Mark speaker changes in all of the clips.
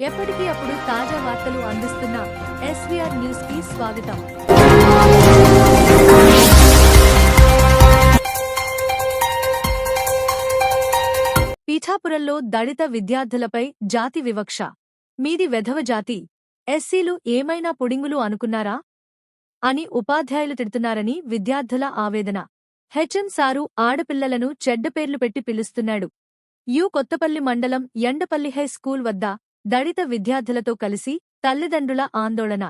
Speaker 1: ఎప్పటికీ అప్పుడు తాజా వార్తలు అందిస్తున్న ఎస్వీఆర్ న్యూస్కి స్వాగతం. పీఠాపురంలో దళిత విద్యార్థులపై జాతి వివక్ష. మీది వెధవ జాతి. ఎస్సీలు ఏమైనా పుడింగులు అనుకున్నారా? అని ఉపాధ్యాయులు తిడుతున్నారని విద్యార్థుల ఆవేదన. హెచ్ఎం సారు ఆడపిల్లలను చెడ్డ పేర్లు పెట్టి పిలుస్తున్నాడు. యు కొత్తపల్లి మండలం ఎండపల్లి హై స్కూల్ వద్ద దళిత విద్యార్థులతో కలిసి తల్లిదండ్రుల ఆందోళన.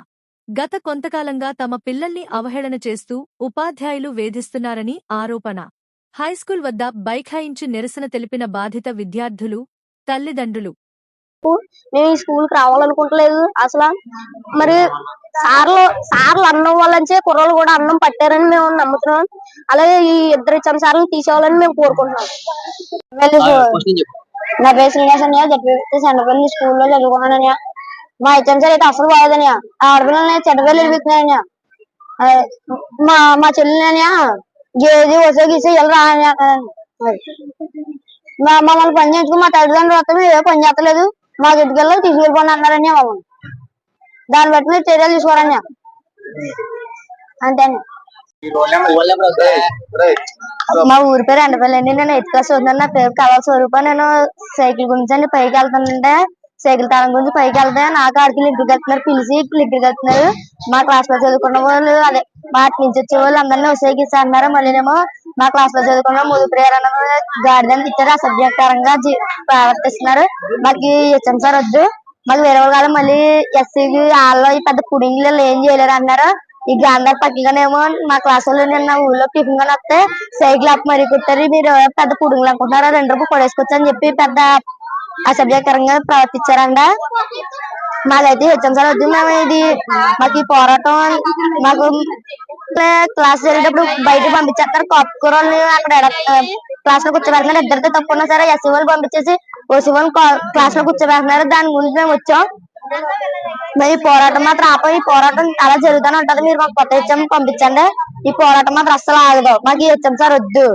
Speaker 1: గత కొంతకాలంగా తమ పిల్లల్ని అవహేళన చేస్తూ ఉపాధ్యాయులు వేధిస్తున్నారని ఆరోపణ. హైస్కూల్ వద్ద బైఖాయించి నిరసన తెలిపిన బాధిత విద్యార్థులు తల్లిదండ్రులు.
Speaker 2: మేము ఈ స్కూల్కి రావాలనుకుంటలేదు. అసలు మరి సార్లు సార్లు అన్నం వల్లంచే కుర్రోళ్ళు కూడా అన్నం పట్టారని మేము నమ్ముతున్నాం. అలాగే ఈ ఇద్దరు ఇచ్చిన సార్లు తీసేవాలని మేము కోరుకుంటున్నాం. నా పేరు శ్రీనివాసన్య జడ్పీ సెంటర్పల్లి స్కూల్లో చదువుకున్నానయ్యా మా సార్ అయితే అసలు బాగోదనయ్యా ఆ ఆడపిల్లల్ని చెడ్డపిల్లలు ఇరిపిస్తున్నాయా మా మా చెల్లెలనయ్యా గేది వసే గీసే రానయ్యా మా మమ్మల్ని పని చేయించుకుని మా తల్లిదండ్రులు వస్తే మేము ఏ పని చేస్తలేదు. మాకు ఇంటికెళ్ళి తీసుకెళ్ళిపోండి అన్నారని మమ్మల్ని. దాన్ని బట్టి మీరు చర్యలు తీసుకోరని అంతే మా ఊరి పేరు ఎండపల్లి అండి. నేను ఎయిత్ క్లాస్ నా పేరు కళా స్వరూప నేను సైకిల్ గురించి అండి పైకి వెళ్తానంటే సైకిల్ తాళం గురించి పైకి వెళ్తే నాకు ఆడికి లింక్ వెళ్తున్నారు పిలిచి లింక్ వెళ్తున్నారు మా క్లాస్లో చదువుకున్న వాళ్ళు అదే మా నుంచి వచ్చే వాళ్ళు అందరినీ అన్నారు మళ్ళీనేమో మా క్లాస్లో చదువుకున్న ముదు అన్న గాడిదని ఇచ్చారు అసభ్యకరంగా ప్రవర్తిస్తున్నారు. మాకు హెచ్ఎం సార్ వద్దు. మాకు వేరే వాళ్ళు మళ్ళీ ఎస్సీకి వాళ్ళు ఈ పెద్ద పుడింగ్లు ఏం చేయలేరు అన్నారు. ఈ గాంధార్ పక్కగానేమో మా క్లాస్ వాళ్ళు నిన్న ఊళ్ళో టిఫిన్గా వస్తే సైకిల్ అప్ మరీ కుట్టారు మీరు పెద్ద పుడుగులు అనుకుంటున్నారు? రెండు రూపాయలు కొడేసుకోవచ్చు అని చెప్పి పెద్ద అసభ్యకరంగా ప్రవర్తించారంట. మాకైతే హెచ్ఎం సార్ వద్దు మేము ఇది. మాకు ఈ పోరాటం మాకు క్లాస్ జరిగేటప్పుడు బయట పంపించేస్తారు. కాపు అక్కడ క్లాస్లో కూర్చోబెడుతున్నారు. ఇద్దరితో తప్పున్నా సరే ఎస్సీ వాళ్ళు పంపించేసి ఓసీ వాళ్ళు క్లాస్లో కూర్చోబెడుతున్నారు. దాని గురించి మేము వచ్చాం. మరి ఈ పోరాటం మాత్రం ఆపం ఈ పోరాటం అలా జరుగుతూనే ఉంటది. మీరు మాకు కొత్త హెచ్ఎం పంపించండి. ఈ పోరాటం మాత్రం అస్సలు ఆగదు. మాకు ఈ హెచ్ఎం సార్ వద్దు.